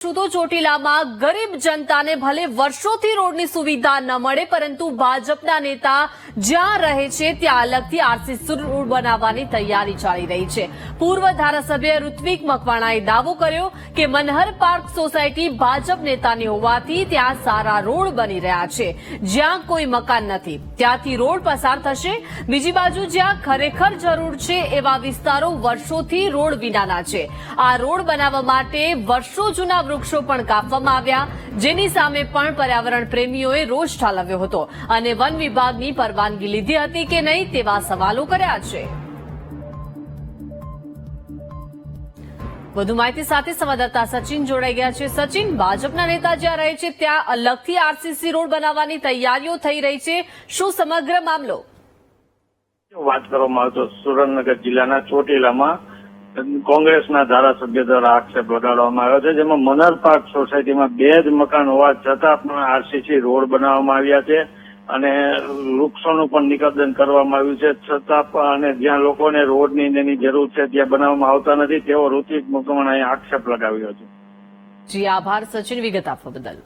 શું ચોટીલામાં ગરીબ જનતાને ભલે વર્ષોથી રોડની સુવિધા ન મળે, પરંતુ ભાજપના નેતા જ્યાં રહે છે ત્યાં અલગથી આરસીસી રોડ બનાવવાની તૈયારી ચાલી રહી છે. પૂર્વ ધારાસભ્ય ઋત્વિક મકવાણાએ દાવો કર્યો કે મનહર પાર્ક સોસાયટી ભાજપ નેતાની હોવાથી ત્યાં સારા રોડ બની રહ્યા છે. જ્યાં કોઈ મકાન નથી, ત્યાંથી રોડ પસાર થશે. બીજી બાજુ જ્યાં ખરેખર જરૂર છે એવા વિસ્તારો વર્ષોથી રોડ વિનાના છે. આ રોડ બનાવવા માટે વર્ષો જૂના વૃક્ષો પણ કાપવામાં આવ્યા. જેની સામે પણ પર્યાવરણ પ્રેમીઓએ રોષ ઠાલવ્યો હતો. અને વન વિભાગની પરવાનગી લીધી હતી કે નહીં તેવા સવાલો કર્યા છે. વધુ માહિતી સાથે સંવાદદાતા સચિન જોડાઈ ગયા છે. સચિન, ભાજપના નેતા જ્યાં રહે છે, ત્યાં અલગથી આરસીસી રોડ બનાવવાની તૈયારીઓ થઈ રહી છે. શું સમગ્ર મામલો? વાત કરવામાં આવતો સુરેન્દ્રનગર જિલ્લાના ચોટીલામાં કોંગ્રેસના ધારાસભ્ય દ્વારા આક્ષેપ લગાડવામાં આવ્યો છે, જેમાં મનર પાર્ક સોસાયટીમાં બે જ મકાન હોવા છતાં પણ આરસીસી રોડ બનાવવામાં આવ્યા છે અને વૃક્ષોનું પણ નિકંદન કરવામાં આવ્યું છે. છતાં પણ અને જ્યાં લોકોને રોડની એની જરૂર છે, ત્યાં બનાવવામાં આવતા નથી, તેવો ઋતિક મુકમણાએ આક્ષેપ લગાવ્યો છે. જી, આભાર, સચિન વિગત આપવા બદલ.